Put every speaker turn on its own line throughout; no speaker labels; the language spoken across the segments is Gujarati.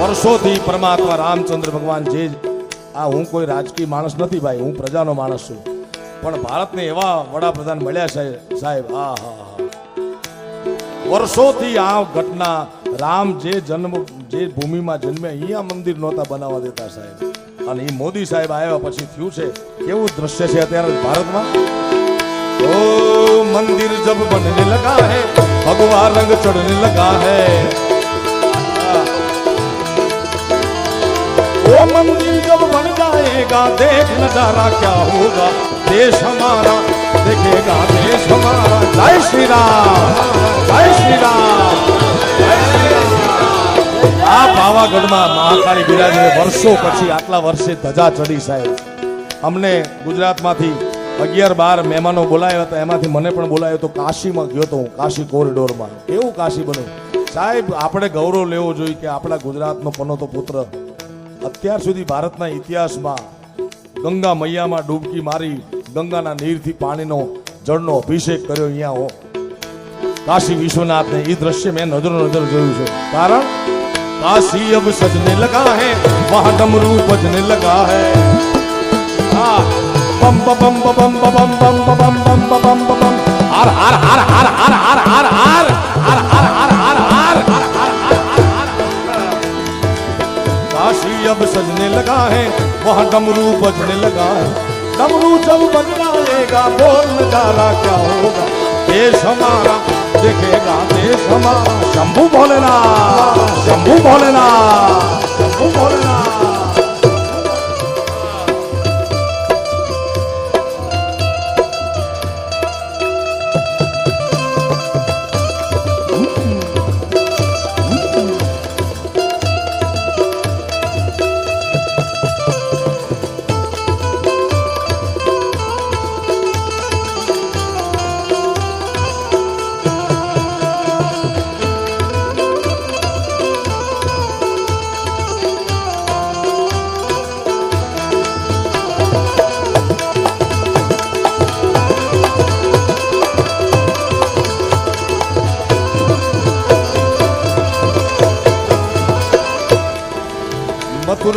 વર્ષોથી પરમાત્મા રામચંદ્ર ભગવાન જે આ હું કોઈ રાજકીય માણસ નથી ભાઈ, હું પ્રજાનો માણસ છું. પણ ભારતને એવા વડાપ્રધાન મળ્યા છે, સાહેબ હા હા હા. વર્ષોથી આ ઘટના રામ જે જન્મ જે ભૂમિમાં જન્મે અહીંયા મંદિર નહોતા બનાવવા દેતા સાહેબ. અને એ મોદી સાહેબ આવ્યા પછી થયું છે, કેવું દ્રશ્ય છે અત્યારે ભારતમાં? ઓ મંદિર જબ બનને લગા હે, ભગવા રંગ ચડને લગા હે. वो मंदिर जब बन जाएगा देख नजारा क्या होगा देश हमारा देखेगा देश हमारा जय श्री राम जय श्री राम જય શ્રી રામ. આ પાવાગઢમાં મહાકાળી બિરાજે વર્ષો પછી આટલા વર્ષે ધજા ચડી સાહેબ અમને ગુજરાતમાંથી અગિયાર બાર મહેમાનો બોલાવ્યા હતા એમાંથી મને પણ બોલાવ્યો તો કાશીમાં ગયો તો હું કાશી કોરિડોરમાં કેવું કાશી બન્યું સાહેબ આપણે ગૌરવ લેવો જોઈએ કે આપણા ગુજરાતનો પનોતો પુત્ર અત્યાર સુધી ભારતના ઇતિહાસમાં ગંગા મૈયામાં ડૂબકી મારી ગંગાના નીરથી પાણીનો જળનો અભિષેક કર્યો અહીંયા હો કાશી વિશ્વનાથને એ દ્રશ્ય મેં નજરો નજર જોયું છે કારણ કાશી અબ સજને લગા હે વહાં ડમરૂ બજને લગા હે હા બમ બમ બમ બમ બમ બમ બમ બમ બમ બમ બમ હાર હાર હાર હાર હાર હાર હાર डमरू बजने लगा है डमरू जब बज जाएगा बोल नजारा क्या होगा देश हमारा देखेगा देश हमारा शंभू भोलेनाथ शंभू भोलेनाथ शंभू भोलेनाथ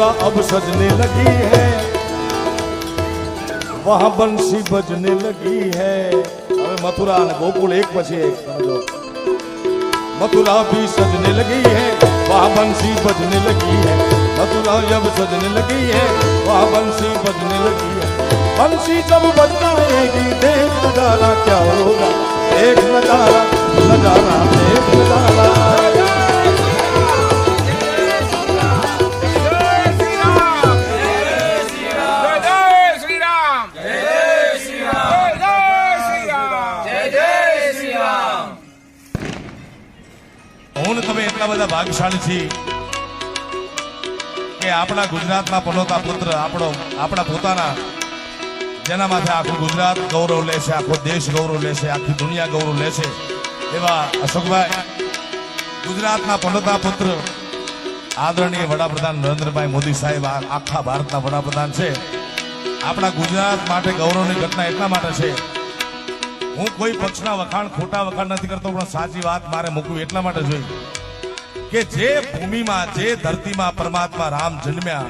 डोरा अब सजने लगी है। वहाँ बंसी बजने लगी है। अरे मथुरा ने गोकुल एक बजे एक मथुरा भी सजने लगी है, वहाँ बंसी बजने लगी है। मथुरा जब सजने लगी है, वहाँ बंसी बजने लगी है। बंसी जब बजता है देख नज़ारा क्या होगा। एक नज़ारा नज़ारा देख नज़ारा। એટલા બધા ભાગ્યશાળી છીએ કે આપણા ગુજરાતના પલોતા પુત્ર, આપણો, આપણા પોતાના, જેના માથે આખું ગુજરાત ગૌરવ લેશે, આખો દેશ ગૌરવ લેશે, આખી દુનિયા ગૌરવ લેશે, એવા અશોકભાઈ, ગુજરાતના પલોતા પુત્ર, આદરણીય વડાપ્રધાન નરેન્દ્રભાઈ મોદી સાહેબ આખા ભારતના વડાપ્રધાન છે. આપણા ગુજરાત માટે ગૌરવની ઘટના એટલા માટે છે. હું કોઈ પક્ષના વખાણ, ખોટા વખાણ નથી કરતો, પણ સાચી વાત મારે મૂકવી એટલા માટે જોઈ કે જે ભૂમિમાં જે ધરતીમાં પરમાત્મા રામ જન્મ્યા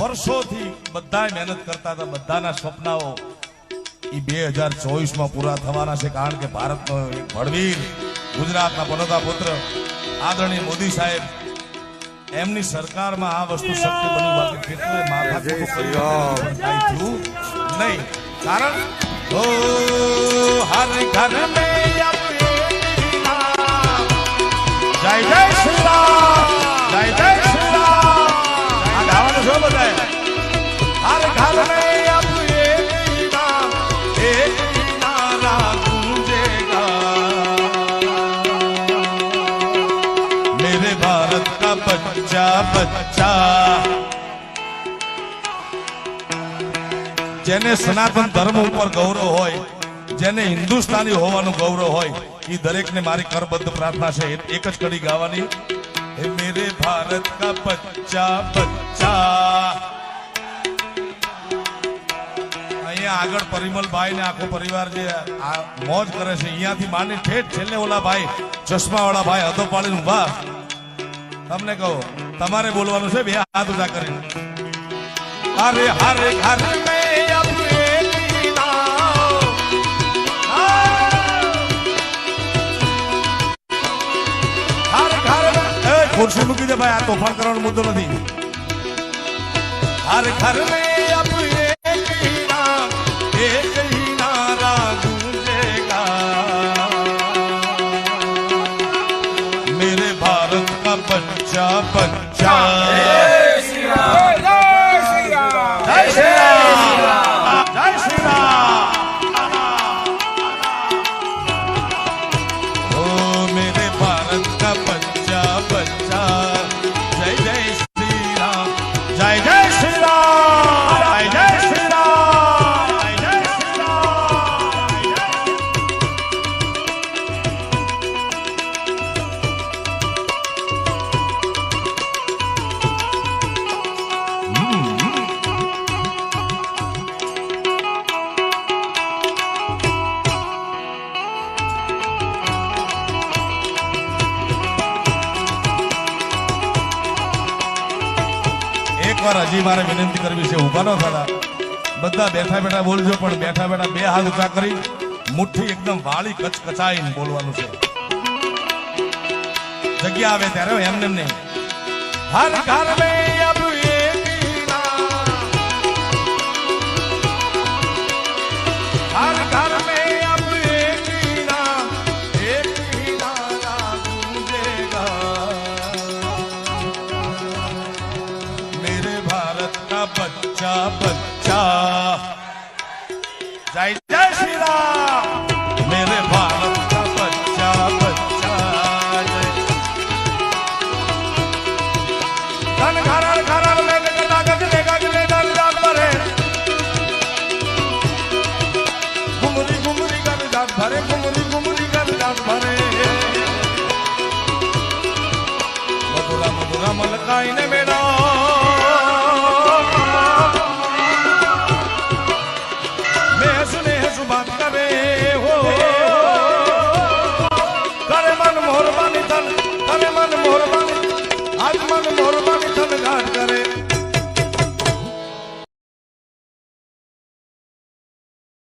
વર્ષોથી બધા મહેનત કરતા હતા બધાના સ્વપ્નાઓ એ બે હજાર ચોવીસમાં પૂરા થવાના છે કારણ કે ભારતનો એક ભડવીર ગુજરાતના બનોતા પુત્ર આદરણીય મોદી સાહેબ એમની સરકારમાં આ વસ્તુ શક્ય બની બાકી કેટલું માથા નહીં. કારણ ઓ હર ઘર મેં જેને સનાતન ધર્મ ઉપર ગૌરવ હોય, જેને હિન્દુસ્તાની હોવાનું ગૌરવ હોય એ દરેક ને મારી કરબદ્ધ પ્રાર્થના છે. એક જ કડી ગાવાની. મેરે ભારત કા બચ્ચા બચ્ચા. આગળ પરિમલભાઈ ને આખો પરિવાર જે મોજ કરે છે અહીંયાથી માની ઠેઠ છેલ્લે ઓલા ભાઈ ચશ્મા વાળા ભાઈ હતો પાડીને ઊભા તમને કહો, તમારે બોલવાનું છે, બે હાથ ઉજા કરીને. હરે હરે હરે. ખુરશી મૂકી દે ભાઈ, આ તોફાન કરવાનો મુદ્દો નથી. હર ઘર મેં Shapa વાર હજી મારે વિનંતી કરવી છે ઊભા ન થતા બધા બેઠા બેઠા બોલજો, પણ બેઠા બેઠા બે હાથ ઊંચા કરી, મુઠ્ઠી એકદમ વાળી કચકચાઈને બોલવાનું છે. જગ્યા આવે ત્યારે એમને નહીં કરે હો.